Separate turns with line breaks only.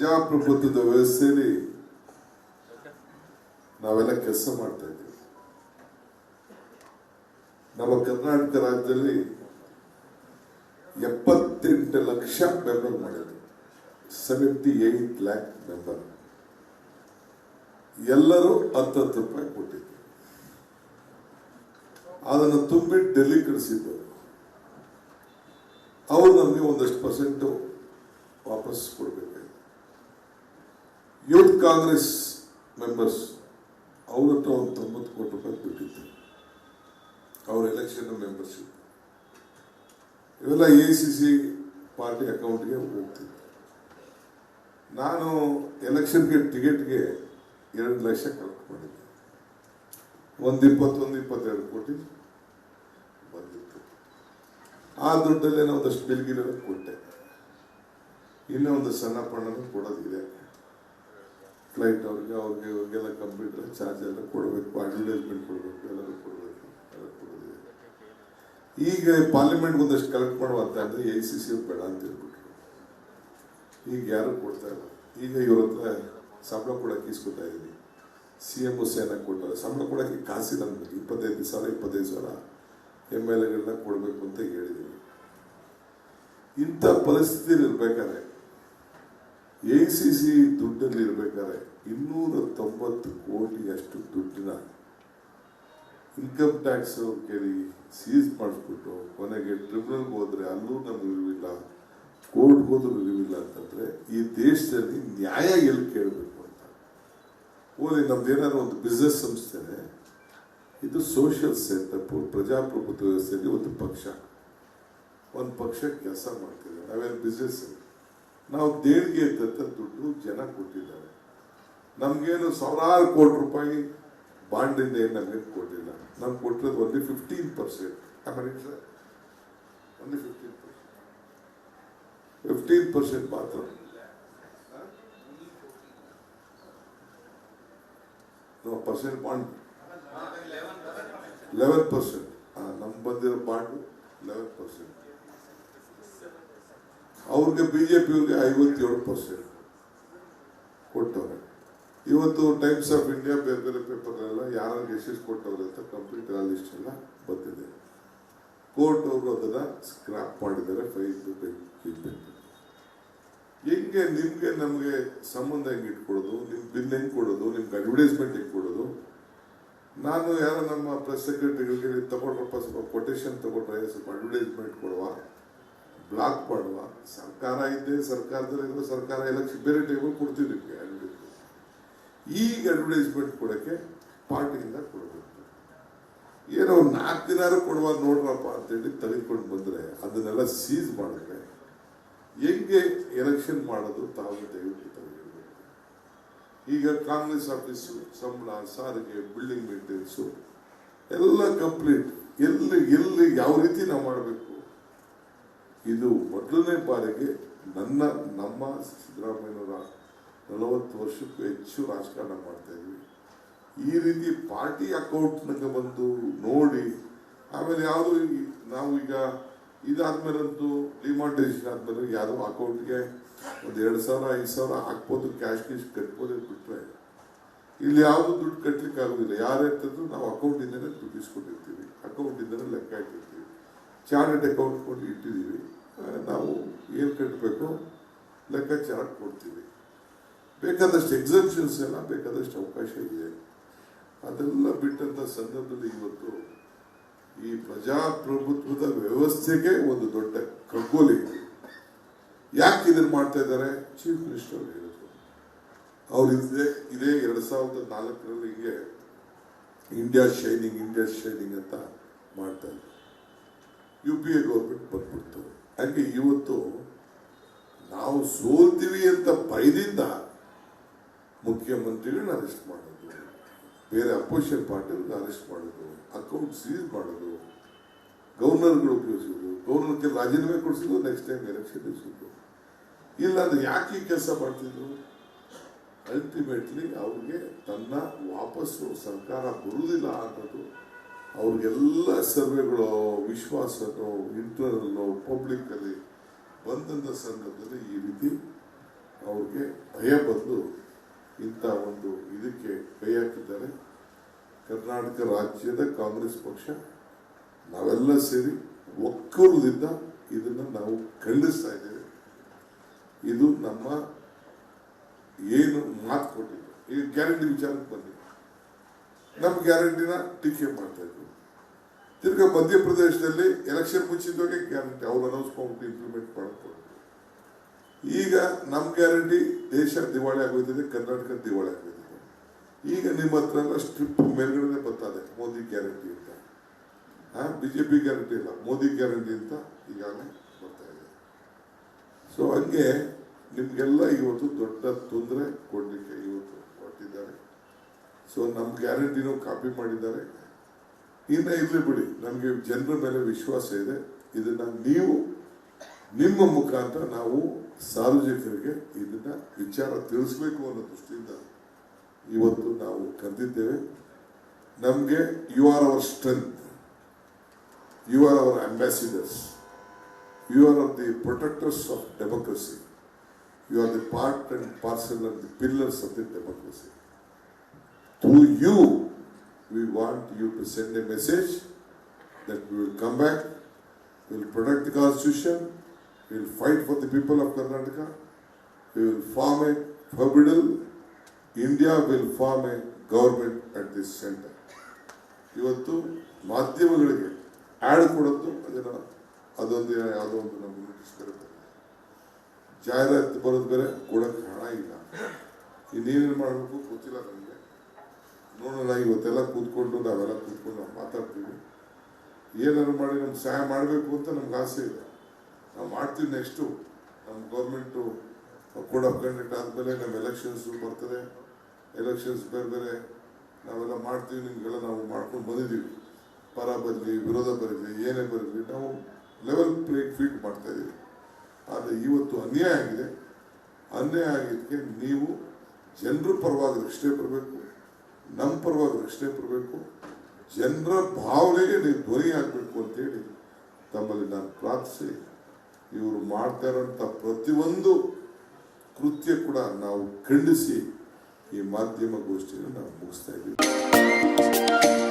ಪ್ರಜಾಪ್ರಭುತ್ವದ ವ್ಯವಸ್ಥೆಯಲ್ಲಿ ನಾವೆಲ್ಲ ಕೆಲಸ ಮಾಡ್ತಾ ಇದ್ದೀವಿ. ನಮ್ಮ ಕರ್ನಾಟಕ ರಾಜ್ಯದಲ್ಲಿ ಎಪ್ಪತ್ತೆಂಟು ಲಕ್ಷ ಮೆಂಬರ್ ಮಾಡಿದ್ರು. Seventy eight lakh member. ಎಲ್ಲರೂ ಹತ್ತತ್ತು ರೂಪಾಯಿ ಕೊಟ್ಟಿದ್ರು. ಅದನ್ನು ತುಂಬಿಟ್ಟು ಡೆಲ್ಲಿ ಕಳಿಸಿದ್ದು ಅವರು ನಮಗೆ ಒಂದಷ್ಟು ಪರ್ಸೆಂಟು ವಾಪಸ್ ಕೊಡಬೇಕಾಗಿದೆ ಯೂತ್ ಕಾಂಗ್ರೆಸ್ ಮೆಂಬರ್ಸ್ ಅವ್ರ ಹತ್ರ ಒಂದು ತೊಂಬತ್ತು ಕೋಟಿ ರೂಪಾಯಿ ಬಿಟ್ಟಿತ್ತು ಅವ್ರ ಎಲೆಕ್ಷನ್ ಮೆಂಬರ್ಶಿಪ್ ಇವೆಲ್ಲ ಎ ಸಿ ಸಿ ಪಾರ್ಟಿ ಅಕೌಂಟ್ಗೆ ಹೋಗ್ತಿದ್ದೆ ನಾನು ಎಲೆಕ್ಷನ್ಗೆ ಟಿಕೆಟ್ಗೆ ಎರಡು ಲಕ್ಷ ಕಲೆಕ್ಟ್ ಮಾಡಿದ್ದೆ. ಒಂದು ಇಪ್ಪತ್ತೊಂದು, ಇಪ್ಪತ್ತೆರಡು ಕೋಟಿ ಬಂದಿತ್ತು. ಆ ದುಡ್ಡಲ್ಲೇ ನಾವು ಒಂದಷ್ಟು ಬಿಲ್ಗಿರ ಕೊಟ್ಟೆ. ಇನ್ನೂ ಒಂದು ಸಣ್ಣ ಪಣ್ಣನೂ ಕೊಡೋದಿದೆ. ಫ್ಲೈಟ್ ಅವ್ರಿಗೆ ಅವ್ರಿಗೆ ಇವ್ರಿಗೆಲ್ಲ ಕಂಪ್ಯೂಟರ್ ಚಾರ್ಜ್ ಎಲ್ಲ ಕೊಡಬೇಕು ಅಡ್ವರ್ಟೈಸ್ಮೆಂಟ್ ಕೊಡಬೇಕು ಎಲ್ಲರೂ ಕೊಡಬೇಕು ಎಲ್ಲ ಕೊಡೋದಿದೆ ಈಗ ಪಾರ್ಲಿಮೆಂಟ್ ಒಂದಷ್ಟು ಕಲೆಕ್ಟ್ ಮಾಡುವಂತ ಅಂದರೆ ಎ ಸಿ ಸಿ ಬೇಡ ಅಂತ ಹೇಳ್ಬಿಟ್ರು. ಈಗ ಯಾರು ಕೊಡ್ತಾ ಇಲ್ಲ. ಈಗ ಇವ್ರ ಹತ್ರ ಸಂಬಳ ಕೊಡೋಕೆ ಇಸ್ಕೊತಾ ಇದ್ದೀನಿ. ಸಿ ಎಂ ಹುಸೇನ ಕೊಟ್ಟರೆ ಸಂಬಳ ಕೂಡ ಕಾಸಿಲ್ಲ ನಮಗೆ. ಇಪ್ಪತ್ತೈದು ಸಾವಿರ ಇಪ್ಪತ್ತೈದು ಸಾವಿರ ಎಂ ಎಲ್ ಎಗಳನ್ನ ಕೊಡಬೇಕು ಅಂತ ಹೇಳಿದ್ದೀನಿ ಇಂಥ ಪರಿಸ್ಥಿತಿಯಲ್ಲಿ ಇರ್ಬೇಕಾದ್ರೆ ಎ ಸಿ ಸಿ ದುಡ್ಡಲ್ಲಿ ಇರಬೇಕಾದ್ರೆ ಇನ್ನೂರ ತೊಂಬತ್ತು ಕೋಟಿಯಷ್ಟು ದುಡ್ಡಿನ ಇನ್ಕಮ್ ಟ್ಯಾಕ್ಸ್ ಕೇಳಿ ಸೀಸ್ ಮಾಡಿಸ್ಬಿಟ್ಟು ಕೊನೆಗೆ ಟ್ರಿಬ್ಯುನಲ್ಗೆ ಹೋದ್ರೆ ಅಲ್ಲೂ ನಮ್ಗೆ ಇರುವಿಲ್ಲ ಕೋರ್ಟ್ಗೆ ಹೋದ್ರೂ ಇರುವಿಲ್ಲ ಅಂತಂದ್ರೆ ಈ ದೇಶದಲ್ಲಿ ನ್ಯಾಯ ಎಲ್ಲಿ ಕೇಳಬೇಕು ಅಂತ. ಓದಿ ನಮ್ದೇನಾದ್ರು ಒಂದು ಬಿಸ್ನೆಸ್ ಸಂಸ್ಥೆನೆ, ಇದು ಸೋಷಿಯಲ್ ಸೆಟಪ್ ಪ್ರಜಾಪ್ರಭುತ್ವ ವ್ಯವಸ್ಥೆಯಲ್ಲಿ ಒಂದು ಪಕ್ಷ. ಒಂದು ಪಕ್ಷ ಕೆಲಸ ಮಾಡ್ತಿದೆ. ನಾವೇನು ಬಿಸ್ನೆಸ್ ನಾವು ದೇಣಿಗೆ ಇದ್ದಂಥ ದುಡ್ಡು ಜನ ಕೊಟ್ಟಿದ್ದಾರೆ. ನಮಗೇನು ಸಾವಿರಾರು ಕೋಟಿ ರೂಪಾಯಿ ಬಾಂಡಿಂದ ಏನು ನಮಗೆ ಕೊಟ್ಟಿಲ್ಲ. ನಮ್ಗೆ ಕೊಟ್ಟಿರೋದು ಒಂದು ಫಿಫ್ಟೀನ್ ಪರ್ಸೆಂಟ್ ಆಮೇಲೆ ಸರ್ ಒಂದು ಫಿಫ್ಟೀನ್ ಪರ್ಸೆಂಟ್ ಫಿಫ್ಟೀನ್ ಪರ್ಸೆಂಟ್ ಮಾತ್ರ. ಪರ್ಸೆಂಟ್ ಬಾಂಡ್ ಲೆವೆನ್ ಪರ್ಸೆಂಟ್ ನಮ್ಗೆ ಬಂದಿರೋ ಬಾಂಡು ಲೆವೆನ್ ಪರ್ಸೆಂಟ್ ಅವ್ರಿಗೆ ಬಿ ಜೆ ಪಿಯವ್ರಿಗೆ ಐವತ್ತೇಳು ಪರ್ಸೆಂಟ್ ಕೊಟ್ಟವ್ರೆ. ಇವತ್ತು ಟೈಮ್ಸ್ ಆಫ್ ಇಂಡಿಯಾ ಬೇರೆ ಬೇರೆ ಪೇಪರ್ನೆಲ್ಲ ಯಾರು ಎಷ್ಟೆಷ್ಟು ಕೊಟ್ಟವ್ರೆ ಅಂತ ಕಂಪ್ಲೀಟ್ ಲಿಸ್ಟ್ ಎಲ್ಲ ಬಂದಿದೆ. ಕೋರ್ಟ್ ಅವರು ಅದನ್ನ ಸ್ಕ್ರಾಪ್ ಮಾಡಿದ್ದಾರೆ ಫೈಲ್ ಇರ್ಬೇಕು ಹೆಂಗೆ ನಿಮಗೆ ನಮಗೆ ಸಂಬಂಧ ಹೆಂಗೆ ಇಟ್ಕೊಡೋದು? ನಿಮ್ಮ ಬಿಲ್ ಹೆಂಗೆ ಕೊಡೋದು? ನಿಮ್ಗೆ ಅಡ್ವರ್ಟೈಸ್ಮೆಂಟ್ ಹೆಂಗ್ ಕೊಡೋದು? ನಾನು ಯಾರೋ ನಮ್ಮ ಪ್ರೆಸ್ ಸೆಕ್ರೆಟರಿಗಳಿಗೆ ತಗೊಂಡ್ರಪ್ಪ ಸ್ವಲ್ಪ ಕೊಟೇಶನ್ ತಗೊಂಡ್ರೆ ಸ್ವಲ್ಪ ಅಡ್ವರ್ಟೈಸ್ಮೆಂಟ್ ಕೊಡುವ? ಬ್ಲಾಕ್ ಮಾಡುವ ಸರ್ಕಾರ ಇದ್ದೆ ಸರ್ಕಾರದಲ್ಲಿ ಸರ್ಕಾರ ಎಲ್ಲ ಬೇರೆ ಟೈಮಲ್ಲಿ ಕೊಡ್ತೀವಿ ನಿಮಗೆ ಅಡ್ವರ್ಟೈಸ್ಮೆಂಟ್ ಈಗ ಅಡ್ವರ್ಟೈಸ್ಮೆಂಟ್ ಕೊಡಕ್ಕೆ ಪಾರ್ಟಿಯಿಂದ ಕೊಡಬೇಕು. ಏನೋ ನಾಲ್ಕು ದಿನಾರು ಕೊಡುವ ನೋಡ್ರಪ್ಪ ಅಂತೇಳಿ ತೆಗೆದುಕೊಂಡು ಬಂದರೆ ಅದನ್ನೆಲ್ಲ ಸೀಸ್ ಮಾಡಿದ್ರೆ ಹೆಂಗೆ ಎಲೆಕ್ಷನ್ ಮಾಡೋದು ತಾವು ದಯವಿಟ್ಟು ಈಗ ಕಾಂಗ್ರೆಸ್ ಆಫೀಸು ಸಂಬಳ, ಸಾರಿಗೆ ಬಿಲ್ಡಿಂಗ್ ಮೇಂಟೆನೆನ್ಸು ಎಲ್ಲ ಕಂಪ್ಲೀಟ್ ಎಲ್ಲಿ ಎಲ್ಲಿ ಯಾವ ರೀತಿ ಇದು ಮೊದಲನೇ ಬಾರಿಗೆ ನನ್ನ, ನಮ್ಮ ಸಿದ್ದರಾಮಯ್ಯನವರ ನಲವತ್ತು ವರ್ಷಕ್ಕೂ ಹೆಚ್ಚು ರಾಜಕಾರಣ ಮಾಡ್ತಾ ಇದ್ವಿ. ಈ ರೀತಿ ಪಾರ್ಟಿ ಅಕೌಂಟ್ನಾಗ ಬಂದು ನೋಡಿ, ಆಮೇಲೆ ಯಾವುದು ನಾವು ಈಗ ಇದಾದ್ಮೇಲಂತೂ ಡಿಮಾಂಡೇಷನ್ ಆದ್ಮೇಲೆ ಯಾರೋ ಅಕೌಂಟ್ಗೆ ಒಂದು ಎರಡು ಸಾವಿರ, ಐದು ಸಾವಿರ ಹಾಕ್ಬೋದು, ಕ್ಯಾಶ್ ಕ್ಯಾಶ್ ಕಟ್ಬೋದು ಬಿಟ್ಟರೆ ಇಲ್ಲಿ ಯಾವುದು ದುಡ್ಡು ಕಟ್ಟಲಿಕ್ಕೆ ಆಗೋದಿಲ್ಲ. ಯಾರು ಇರ್ತಿದ್ರು ನಾವು ಅಕೌಂಟಿಂದಲೇ ದುಡ್ಡು ಇಸ್ಕೊಂಡಿರ್ತೀವಿ. ಅಕೌಂಟಿಂದನೇ ಲೆಕ್ಕ ಹಾಕಿರ್ತೀವಿ ಚಾರ್ಟೆಡ್ ಅಕೌಂಟ್ ಕೊಟ್ಟು ಇಟ್ಟಿದ್ದೀವಿ. ನಾವು ಏನು ಕಟ್ಟಬೇಕು ಲೆಕ್ಕಾಚಾರ ಕೊಡ್ತೀವಿ. ಬೇಕಾದಷ್ಟು ಎಕ್ಸೆಪ್ಷನ್ಸ್ ಎಲ್ಲ ಬೇಕಾದಷ್ಟು ಅವಕಾಶ ಇದೆ. ಅದೆಲ್ಲ ಬಿಟ್ಟಂಥ ಸಂದರ್ಭದಲ್ಲಿ ಇವತ್ತು ಈ ಪ್ರಜಾಪ್ರಭುತ್ವದ ವ್ಯವಸ್ಥೆಗೆ ಒಂದು ದೊಡ್ಡ ಕಗ್ಗೋಲಿ ಇದೆ. ಯಾಕೆ ಇದನ್ನು ಮಾಡ್ತಾ ಇದ್ದಾರೆ? ಚೀಫ್ ಮಿನಿಸ್ಟರ್ ಅವರು ಹೇಳಿದ್ರು. ಅವ್ರು ಇದೇ ಇದೇ ಎರಡು ಸಾವಿರದ ನಾಲ್ಕರಲ್ಲಿ ಇಂಡಿಯಾ ಶೈನಿಂಗ್ ಇಂಡಿಯಾ ಶೈನಿಂಗ್ ಅಂತ ಮಾಡ್ತಾ ಇದ್ರು. ಯು ಪಿ ಎ ಗೌರ್ಮೆಂಟ್ ಬಂದ್ಬಿಡ್ತು. ಹಾಗೆ ಇವತ್ತು ನಾವು ಸೋಲ್ತೀವಿ ಅಂತ ಭಯದಿಂದ ಮುಖ್ಯಮಂತ್ರಿಗಳನ್ನ ಅರೆಸ್ಟ್ ಮಾಡೋದು, ಬೇರೆ ಅಪೋಸಿಷನ್ ಪಾರ್ಟಿಗಳನ್ನ ಅರೆಸ್ಟ್ ಮಾಡೋದು ಅಕೌಂಟ್ ಸೀಸ್ ಮಾಡೋದು ಗವರ್ನರ್ಗಳು ಉಪಯೋಗಿಸೋದು ಗವರ್ನರ್ಗೆ ರಾಜೀನಾಮೆ ಕೊಡಿಸೋದು ನೆಕ್ಸ್ಟ್ ಟೈಮ್ ಎಲೆಕ್ಷನ್ ಇಲ್ಲ ಅಂದ್ರೆ ಯಾಕೆ ಈ ಕೆಲಸ ಮಾಡ್ತಿದ್ರು? ಅಲ್ಟಿಮೇಟ್ಲಿ ಅವ್ರಿಗೆ ತನ್ನ ವಾಪಸ್ಸು ಸರ್ಕಾರ ಬರುವುದಿಲ್ಲ ಅನ್ನೋದು ಅವ್ರಿಗೆಲ್ಲ ಸರ್ವೆಗಳು ವಿಶ್ವಾಸನೋ ಇಂಟರ್ನಲ್ಲೋ ಪಬ್ಲಿಕ್ಕಲ್ಲಿ ಬಂದಂಥ ಸಂದರ್ಭದಲ್ಲಿ ಈ ರೀತಿ ಅವ್ರಿಗೆ ಭಯ ಬಂದು ಇಂಥ ಒಂದು ಇದಕ್ಕೆ ಕೈ ಹಾಕಿದ್ದಾರೆ. ಕರ್ನಾಟಕ ರಾಜ್ಯದ ಕಾಂಗ್ರೆಸ್ ಪಕ್ಷ, ನಾವೆಲ್ಲ ಸೇರಿ ಒಕ್ಕೂರದಿಂದ ಇದನ್ನು ನಾವು ಖಂಡಿಸ್ತಾ ಇದ್ದೇವೆ. ಇದು ನಮ್ಮ ಏನು ಮಾತು ಕೊಟ್ಟಿದ್ದು ಈಗ ಗ್ಯಾರಂಟಿ ವಿಚಾರಕ್ಕೆ ಬಂದಿದೆ ನಮ್ಮ ಗ್ಯಾರಂಟಿನ ಟೀಕೆ ಮಾಡ್ತಾ ಇದ್ರು ತಿರ್ಗ ಮಧ್ಯಪ್ರದೇಶದಲ್ಲಿ ಎಲೆಕ್ಷನ್ ಮುಂಚಿತವಾಗಿ ಗ್ಯಾರಂಟಿ, ಅವ್ರು ಅನೌನ್ಸ್ ಮಾಡ್ಬಿಟ್ಟು ಇಂಪ್ಲಿಮೆಂಟ್ ಮಾಡ್ಕೊಂಡು ಈಗ ನಮ್ಮ ಗ್ಯಾರಂಟಿ ದೇಶ ದಿವಾಳಿ ಆಗೋಯ್ತಿದೆ, ಕರ್ನಾಟಕ ದಿವಾಳಿ ಆಗೋಯ್ತಿದೆ. ಈಗ ನಿಮ್ಮ ಹತ್ರ ಎಲ್ಲ ಸ್ಟ್ರಿಪ್ ಮೇಲ್ಗಡೆ ಬರ್ತದೆ ಮೋದಿ ಗ್ಯಾರಂಟಿ ಅಂತ. ಹಾ, ಬಿಜೆಪಿ ಗ್ಯಾರಂಟಿ ಇಲ್ಲ, ಮೋದಿ ಗ್ಯಾರಂಟಿ ಅಂತ ಈಗಾಗಲೇ ಬರ್ತಾ ಇದೆ. ಸೊ ಹಂಗೆ ನಿಮಗೆಲ್ಲ ಇವತ್ತು ದೊಡ್ಡ ತೊಂದರೆ ಕೊಡಲಿಕ್ಕೆ ಇವತ್ತು ಸೊ ನಮ್ಮ ಗ್ಯಾರಂಟಿನೂ ಕಾಪಿ ಮಾಡಿದ್ದಾರೆ. ಇನ್ನ ಇರಲಿ ಬಿಡಿ, ನಮಗೆ ಜನರ ಮೇಲೆ ವಿಶ್ವಾಸ ಇದೆ. ಇದನ್ನು ನೀವು ನಿಮ್ಮ ಮುಖಾಂತರ ನಾವು ಸಾರ್ವಜನಿಕರಿಗೆ ಇದನ್ನು ವಿಚಾರ ತಿಳಿಸ್ಬೇಕು ಅನ್ನೋ ದೃಷ್ಟಿಯಿಂದ ಇವತ್ತು ನಾವು ಕರೆದಿದ್ದೇವೆ. ನಮಗೆ you are our strength you are our ambassadors you are are the protectors of democracy you are the part and parcel of the pillars of the democracy through you, we want you to send a message that we will come back, we will protect the constitution, we will fight for the people of Karnataka, we will form a federal, India will form a government at this center. ಇವತ್ತು ಮಾಧ್ಯಮಗಳಿಗೆ add ಕೊಡೋದು ಅದನ್ನು ಅದೊಂದು ಯಾವುದೋ ಒಂದು ನಮಗೆ notice ಬರುತ್ತೆ ಜಾಹೀರಾತು ಬರೋದು ಬೇರೆ ಕೊಡೋಕ್ಕೆ ಹಣ ಇಲ್ಲ ಇನ್ನೇನೇನು ಮಾಡಬೇಕು ಗೊತ್ತಿಲ್ಲ ನೋಡೋಣ, ಇವತ್ತೆಲ್ಲ ಕೂತ್ಕೊಂಡು ನಾವೆಲ್ಲ ಕೂತ್ಕೊಂಡು ನಾವು ಮಾತಾಡ್ತೀವಿ. ಏನಾದ್ರು ಮಾಡಿ ನಮ್ಗೆ ಸಹಾಯ ಮಾಡಬೇಕು ಅಂತ ನಮ್ಗೆ ಆಸೆ ಇದೆ. ನಾವು ಮಾಡ್ತೀವಿ ನೆಕ್ಸ್ಟು. ನಮ್ಮ ಗೌರ್ಮೆಂಟು ಕೋಡ್ ಆಫ್ ಕಂಡಕ್ಟ್ ಆದಮೇಲೆ ನಮ್ಮ ಎಲೆಕ್ಷನ್ಸು ಬರ್ತದೆ. ಎಲೆಕ್ಷನ್ಸ್ ಬೇರೆ ಬೇರೆ ನಾವೆಲ್ಲ ಮಾಡ್ತೀವಿ, ನಿಮಗೆಲ್ಲ ನಾವು ಮಾಡ್ಕೊಂಡು ಬಂದಿದ್ದೀವಿ. ಪರ ಬರಲಿ, ವಿರೋಧ ಬರಲಿ, ಏನೇ ಬರಲಿ, ನಾವು ಲೆವೆಲ್ ಪ್ಲೇ ಫೀಟ್ ಮಾಡ್ತಾ ಇದ್ದೀವಿ ಆದರೆ ಇವತ್ತು ಅನ್ಯಾಯ ಆಗಿದೆ. ಅನ್ಯಾಯ ಆಗಿದ್ದಕ್ಕೆ ನೀವು ಜನರು ಪರವಾಗಿ ರಕ್ಷಣೆ ಬರಬೇಕು. ನಮ್ಮ ಪರವಾಗಿ ರಕ್ಷಣೆ ಬರಬೇಕು. ಜನರ ಭಾವನೆಗೆ ನೀವು ಧ್ವನಿ ಹಾಕಬೇಕು ಅಂತೇಳಿ ತಮ್ಮಲ್ಲಿ ನಾನು ಪ್ರಾರ್ಥಿಸಿ, ಇವರು ಮಾಡ್ತಾ ಇರೋಂಥ ಪ್ರತಿಯೊಂದು ಕೃತ್ಯ ಕೂಡ ನಾವು ಖಂಡಿಸಿ ಈ ಮಾಧ್ಯಮ ಗೋಷ್ಠಿಯನ್ನು ನಾವು ಮುಗಿಸ್ತಾ ಇದ್ದೀವಿ.